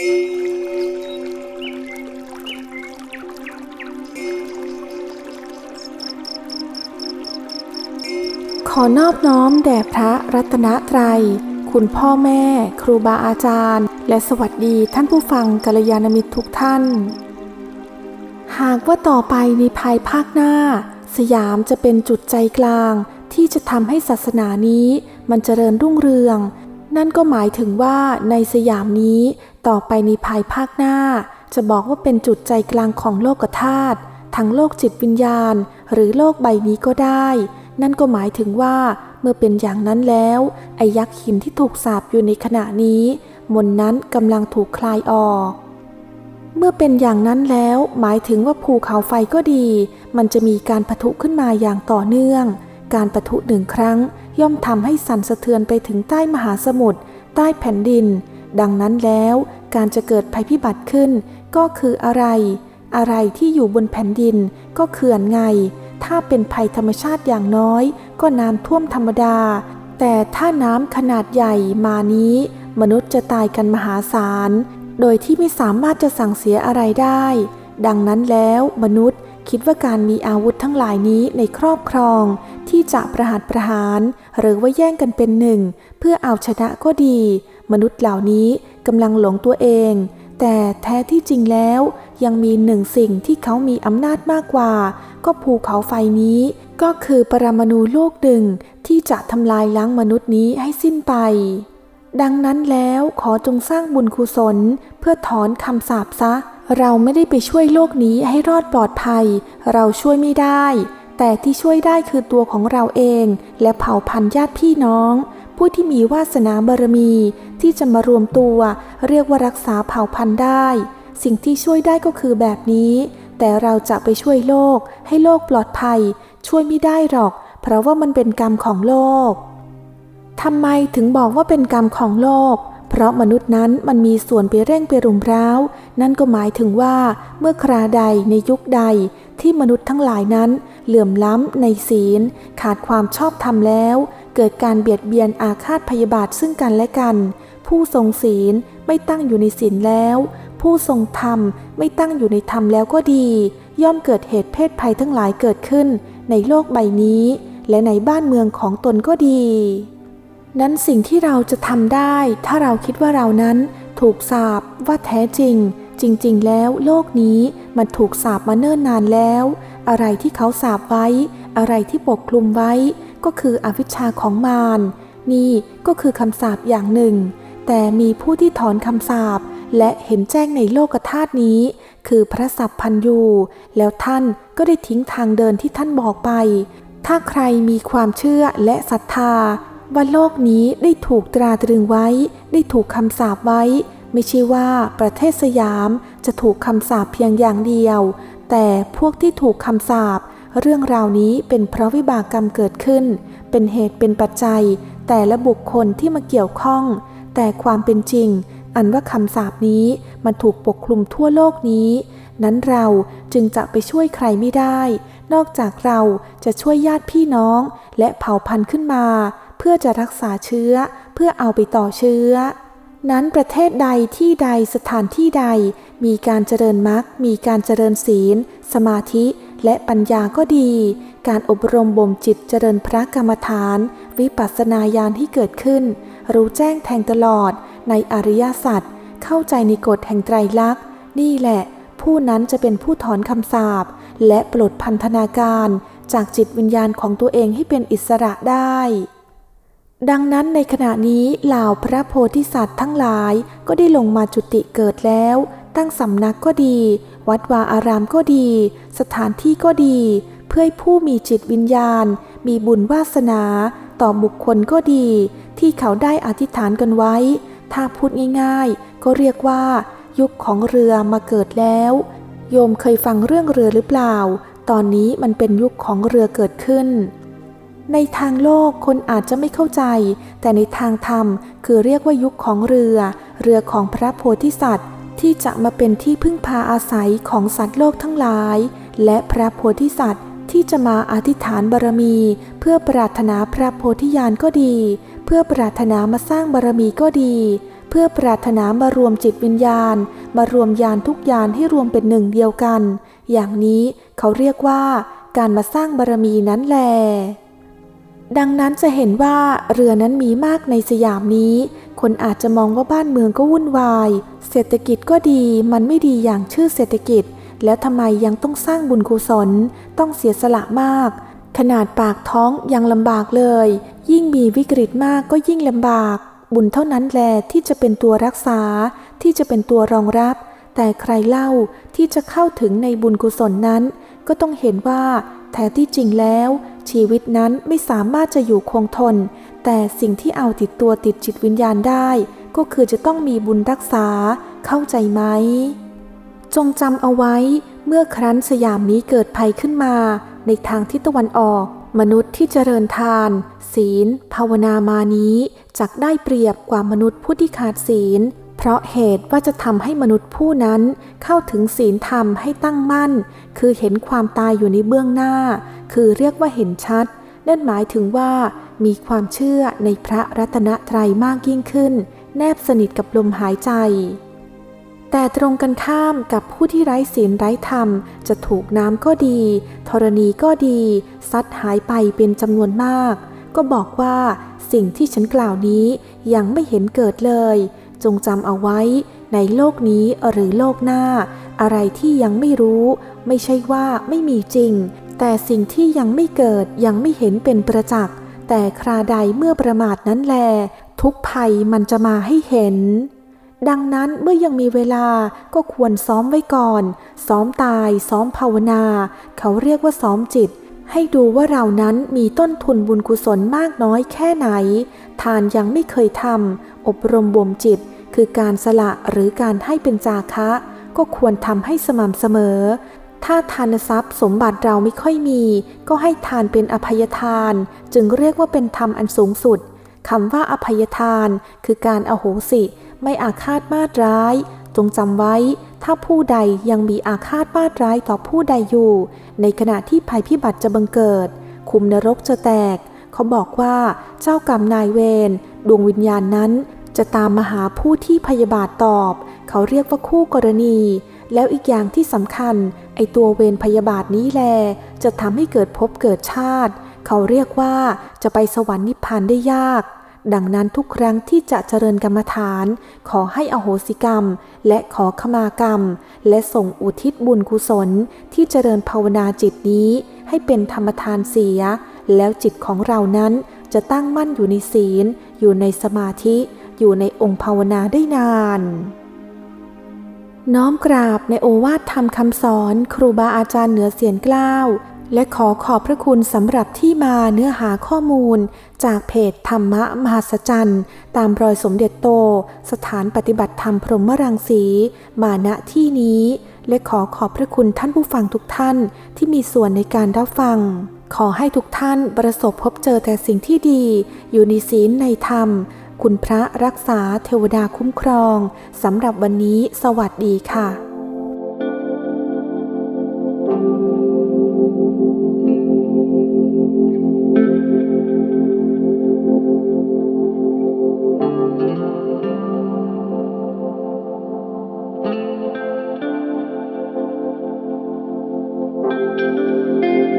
ขอนอบน้อมแด่พระรัตนตรัย คุณพ่อแม่ ครูบาอาจารย์ และสวัสดีท่านผู้ฟังกัลยาณมิตรทุกท่าน หากว่าต่อไปในภายภาคหน้า สยามจะเป็นจุดใจกลาง ที่จะทำให้ศาสนานี้มันเจริญรุ่งเรือง นั่นก็หมายถึงว่าในสยามนี้ต่อไปในภายภาคหน้า จะบอกว่าเป็นจุดใจกลางของโลกธาตุทั้งโลกจิตวิญญาณ หรือโลกใบนี้ก็ได้ นั่นก็หมายถึงว่าเมื่อเป็นอย่างนั้นแล้วไอ้ยักษ์หินที่ถูกสาบอยู่ในขณะนี้ มนนั้นกำลังถูกคลายออก เมื่อเป็นอย่างนั้นแล้วหมายถึงว่าภูเขาไฟก็ดี มันจะมีการปะทุขึ้นมาอย่างต่อเนื่อง การปะทุหนึ่งครั้ง ย่อมทำให้สั่นสะเทือนไปถึงใต้มหาสมุทรใต้แผ่นดิน ดังนั้นแล้วการจะเกิดภัยพิบัติขึ้น ก็คืออะไร อะไรที่อยู่บนแผ่นดินก็เขื่อนไง ถ้าเป็นภัยธรรมชาติอย่างน้อย ก็น้ำท่วมธรรมดา แต่ถ้าน้ำขนาดใหญ่มานี้ มนุษย์จะตายกันมหาศาล โดยที่ไม่สามารถจะสั่งเสียอะไรได้ ดังนั้นแล้วมนุษย์ คิดว่าการมีอาวุธทั้งหลายนี้ในครอบครอง ที่จะประหัตประหาร หรือว่าแย่งกันเป็นหนึ่ง เพื่อเอาชนะก็ดี มนุษย์เหล่านี้กำลังหลงตัวเอง แต่แท้ที่จริงแล้วยังมีหนึ่งสิ่งที่เขามีอำนาจมากกว่า ก็ภูเขาไฟนี้ ก็คือปรมาณูโลกหนึ่งที่จะทำลายล้างมนุษย์นี้ให้สิ้นไป ดังนั้นแล้วขอจงสร้างบุญกุศลเพื่อถอนคำสาปซะ เราไม่ได้ไปช่วยโลกนี้ให้รอดปลอดภัย เราช่วยไม่ได้ แต่ที่ช่วยได้คือตัวของเราเอง และเผ่าพันธุ์ญาติพี่น้อง ผู้ที่มีวาสนาบารมี ที่จะมารวมตัว เรียกว่ารักษาเผ่าพันธุ์ได้ สิ่งที่ช่วยได้ก็คือแบบนี้ แต่เราจะไปช่วยโลก ให้โลกปลอดภัย ช่วยไม่ได้หรอก เพราะว่ามันเป็นกรรมของโลกทำไมถึงบอกว่าเป็นกรรมของโลก เพราะมนุษย์นั้นมันมีส่วนไปเร่งไปรุมร้าว นั่นก็หมายถึงว่าเมื่อคราใดในยุคใดที่มนุษย์ทั้งหลายนั้น เหลื่อมล้ำในศีล ขาดความชอบธรรมแล้ว เกิดการเบียดเบียนอาฆาตพยาบาทซึ่งกันและกัน ผู้ทรงศีลไม่ตั้งอยู่ในศีลแล้ว ผู้ทรงธรรมไม่ตั้งอยู่ในธรรมแล้วก็ดี ย่อมเกิดเหตุเพศภัยทั้งหลายเกิดขึ้น ในโลกใบนี้ และในบ้านเมืองของตนก็ดี นั้นสิ่งที่เราจะทำได้ ถ้าเราคิดว่าเรานั้นถูกสาปว่าแท้จริง จริง ๆ แล้วโลกนี้มันถูกสาปมาเนิ่นนานแล้ว อะไรที่เขาสาปไว้ อะไรที่ปกคลุมไว้ ก็คืออวิชชาของมารนี่ก็คือคำสาปอย่างหนึ่ง แต่มีผู้ที่ถอนคำสาปและเห็นแจ้งในโลกธาตุนี้ คือพระสัพพันยูแล้วท่านก็ได้ทิ้งทางเดินที่ท่านบอกไป ถ้าใครมีความเชื่อและศรัทธา ว่าโลกนี้ได้ถูกตราตรึงไว้ ได้ถูกคำสาปไว้ ไม่ใช่ว่าประเทศสยามจะถูกคำสาปเพียงอย่างเดียว แต่พวกที่ถูกคำสาปเรื่องราวนี้เป็นเพราะวิบากกรรมเกิดขึ้น เป็นเหตุเป็นปัจจัย แต่ละบุคคลที่มาเกี่ยวข้อง แต่ความเป็นจริง อันว่าคำสาปนี้มันถูกปกคลุมทั่วโลกนี้ นั้นเราจึงจะไปช่วยใครไม่ได้ นอกจากเราจะช่วยญาติพี่น้อง และเผ่าพันธุ์ขึ้นมา เพื่อจะรักษาเชื้อ เพื่อเอาไปต่อเชื้อ นั้นประเทศใดที่ใดสถานที่ใด มีการเจริญมรรคมีการเจริญศีล สมาธิและปัญญาก็ดี การอบรมบ่มจิตเจริญพระกรรมฐาน วิปัสสนาญาณที่เกิดขึ้น รู้แจ้งแทงตลอด ในอริยสัจเข้าใจในกฎแห่งไตรลักษณ์ นี่แหละ ผู้นั้นจะเป็นผู้ถอนคำสาปและปลดพันธนาการ จากจิตวิญญาณของตัวเองให้เป็นอิสระได้ ดังนั้นในขณะนี้เหล่าพระโพธิสัตว์ทั้งหลายก็ได้ลงมาจุติเกิดแล้ว ตั้งสำนักก็ดี วัดวาอารามก็ดี สถานที่ก็ดี เพื่อให้ผู้มีจิตวิญญาณ มีบุญวาสนา ต่อบุคคลก็ดี ที่เขาได้อธิษฐานกันไว้ ถ้าพูดง่ายๆ ก็เรียกว่า ยุคของเรือมาเกิดแล้ว โยมเคยฟังเรื่องเรือหรือเปล่า ตอนนี้มันเป็นยุคของเรือเกิดขึ้น ในทางโลกคนอาจจะไม่เข้าใจ แต่ในทางธรรมคือเรียกว่ายุคของเรือ เรือของพระโพธิสัตว์ ที่จะมาเป็นที่พึ่งพาอาศัยของสัตว์โลกทั้งหลาย และพระโพธิสัตว์ที่จะมาอธิษฐานบารมี เพื่อปรารถนาพระโพธิญาณก็ดี เพื่อปรารถนามาสร้างบารมีก็ดี เพื่อปรารถนามารวมจิตวิญญาณ มารวมยานทุกยานให้รวมเป็นหนึ่งเดียวกัน อย่างนี้เขาเรียกว่าการมาสร้างบารมีนั้นแหล ดังนั้นจะเห็นว่าเรือนั้นมีมากในสยามนี้ คนอาจจะมองว่าบ้านเมืองก็วุ่นวาย เศรษฐกิจก็ดีมันไม่ดีอย่างชื่อเศรษฐกิจ แล้วทำไมยังต้องสร้างบุญกุศล ต้องเสียสละมาก ขนาดปากท้องยังลำบากเลย ยิ่งมีวิกฤตมากก็ยิ่งลำบาก บุญเท่านั้นแหละที่จะเป็นตัวรักษา ที่จะเป็นตัวรองรับ แต่ใครเล่าที่จะเข้าถึงในบุญกุศลนั้น ก็ต้องเห็นว่าแท้ที่จริงแล้ว ชีวิตนั้นไม่สามารถจะอยู่คงทน แต่สิ่งที่เอาติดตัวติดจิตวิญญาณได้ ก็คือจะต้องมีบุญรักษา เข้าใจไหม จงจำเอาไว้ เมื่อครั้นสยามนี้เกิดภัยขึ้นมา ในทางทิศตะวันออก มนุษย์ที่เจริญทาน ศีล ภาวนามานี้จักได้เปรียบกว่ามนุษย์ผู้ที่ขาดศีล เพราะเหตุว่าจะทำให้มนุษย์ผู้นั้นเข้าถึงศีลธรรมให้ตั้งมั่น คือเห็นความตายอยู่ในเบื้องหน้า คือเรียกว่าเห็นชัด นั่นหมายถึงว่ามีความเชื่อในพระรัตนตรัยมากยิ่งขึ้น แนบสนิทกับลมหายใจ แต่ตรงกันข้ามกับผู้ที่ไร้ศีลไร้ธรรม จะถูกน้ำก็ดีธรณีก็ดี ซัดหายไปเป็นจำนวนมาก ก็บอกว่าสิ่งที่ฉันกล่าวนี้ยังไม่เห็นเกิดเลย จงจำเอาไว้ในโลกนี้หรือโลกหน้า อะไรที่ยังไม่รู้ ไม่ใช่ว่าไม่มีจริง แต่สิ่งที่ยังไม่เกิดยังไม่เห็นเป็นประจักษ์แต่คราใดเมื่อประมาทนั้นแล ทุกภัยมันจะมาให้เห็น ดังนั้นเมื่อยังมีเวลาก็ควรซ้อมไว้ก่อน ซ้อมตาย ซ้อมภาวนา เขาเรียกว่าซ้อมจิต ให้ดูว่าเรานั้นมีต้นทุนบุญกุศลมากน้อยแค่ไหน ทานยังไม่เคยทำอบรมบ่มจิต คือการสละหรือการให้เป็นจาคะ ก็ควรทำให้สม่ำเสมอ ถ้าทานทรัพย์สมบัติเราไม่ค่อยมี ก็ให้ทานเป็นอภัยทาน จึงเรียกว่าเป็นธรรมอันสูงสุดคำว่าอภัยทาน คือการอโหสิ ไม่อาฆาตมาร้าย จงจำไว้ ถ้าผู้ใดยังมีอาฆาตมาตร้ายต่อผู้ใดอยู่ ในขณะที่ภัยพิบัติจะบังเกิด คุมนรกจะแตก เขาบอกว่าเจ้ากรรมนายเวรดวงวิญญาณนั้น จะตามมาหาผู้ที่พยาบาทตอบ เขาเรียกว่าคู่กรณี แล้วอีกอย่างที่สำคัญ ไอตัวเวรพยาบาทนี้แล จะทำให้เกิดภพเกิดชาติ เขาเรียกว่าจะไปสวรรค์นิพพานได้ยาก ดังนั้นทุกครั้งที่จะเจริญกรรมฐาน ขอให้อโหสิกรรม และขอขมากรรม และส่งอุทิศบุญกุศล ที่เจริญภาวนาจิตนี้ ให้เป็นธรรมทานเสีย แล้วจิตของเรานั้นจะตั้งมั่นอยู่ในศีล อยู่ในสมาธิ อยู่ในองค์ภาวนาได้นาน น้อมกราบในโอวาทธรรมคำสอน ครูบาอาจารย์เหนือเสียนกล้าว และขอขอบพระคุณสำหรับที่มาเนื้อหาข้อมูล จากเพจธรรมะมหัศจรรย์ ตามรอยสมเด็จโต สถานปฏิบัติธรรมพรหมรังสี มาณที่นี้ และขอขอบพระคุณท่านผู้ฟังทุกท่านที่มีส่วนในการรับฟัง ขอให้ทุกท่านประสบพบเจอแต่สิ่งที่ดี อยู่ในศีลในธรรม คุณพระรักษาเทวดาคุ้มครองสำหรับวันนี้สวัสดีค่ะ